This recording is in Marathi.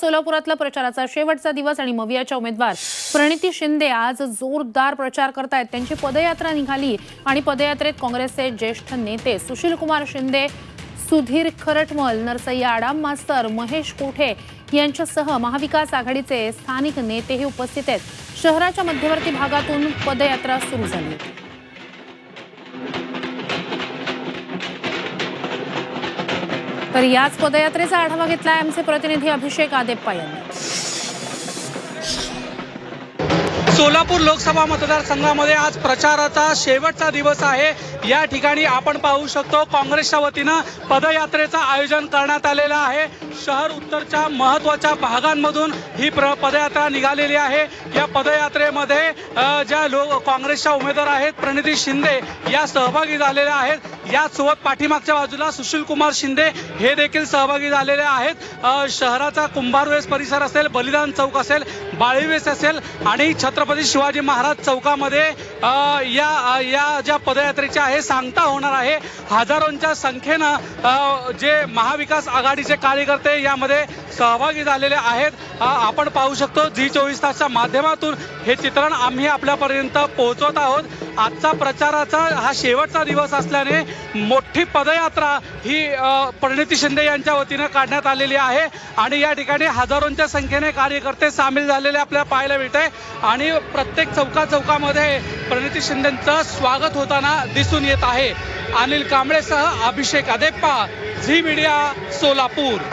सोलापुरातला प्रचाराचा शेवटचा दिवस आणि मवियाच्या उमेदवार प्रणिती शिंदे आज जोरदार प्रचार करतायत. त्यांची पदयात्रा निघाली आणि पदयात्रेत काँग्रेसचे ज्येष्ठ नेते सुशीलकुमार शिंदे सुधीर खरटमल नरसय्या आडाम मास्तर महेश कोठे यांच्यासह महाविकास आघाडीचे स्थानिक नेतेही उपस्थित आहेत. शहराच्या मध्यवर्ती भागातून पदयात्रा सुरू झाली. तर याच पदयात्रेचा आढावा घेतला आमचे प्रतिनिधी अभिषेक आदेप्पा यांनी. सोलापूर लोकसभा मतदारसंघामध्ये आज प्रचाराचा शेवटचा दिवस आहे. या ठिकाणी आपण पाहू शकतो काँग्रेसच्या वतीनं पदयात्रेचं आयोजन करण्यात आलेलं आहे. शहर उत्तरच्या महत्त्वाच्या भागांमधून ही प्र पदयात्रा निघालेली आहे. या पदयात्रेमध्ये ज्या लोक काँग्रेसच्या उमेदवार आहेत प्रणिती शिंदे या सहभागी झालेल्या आहेत. याचसोबत पाठीमागच्या बाजूला सुशील कुमार शिंदे हे देखील सहभागी झालेले आहेत. शहराचा कुंभारवेस परिसर असेल बलिदान चौक असेल बाळीवेस असेल आणि छत्रपती शिवाजी महाराज चौकामध्ये या या ज्या पदयात्रेच्या आहे सांगता होणार आहे. हजारोंच्या संख्येनं जे महाविकास आघाडीचे कार्यकर्ते यामध्ये सहभागी झालेले आहेत. आपण पाहू शकतो झी चोवीस तासच्या माध्यमातून हे चित्रण आम्ही आपल्यापर्यंत पोहोचवत आहोत. आजचा प्रचाराचा हा शेवटचा दिवस असल्याने मोठी पदयात्रा ही परिणिती शिंदे यांच्या वतीनं काढण्यात आलेली आहे. आणि या ठिकाणी हजारोंच्या संख्येने कार्यकर्ते सामील झालेले आपल्याला पाहायला मिळते आणि प्रत्येक चौका चौकामध्ये प्रणिती शिंदेचं स्वागत होताना दिसून येत आहे. अनिल कांबळेसह अभिषेक अदेप्पा झी मीडिया सोलापूर.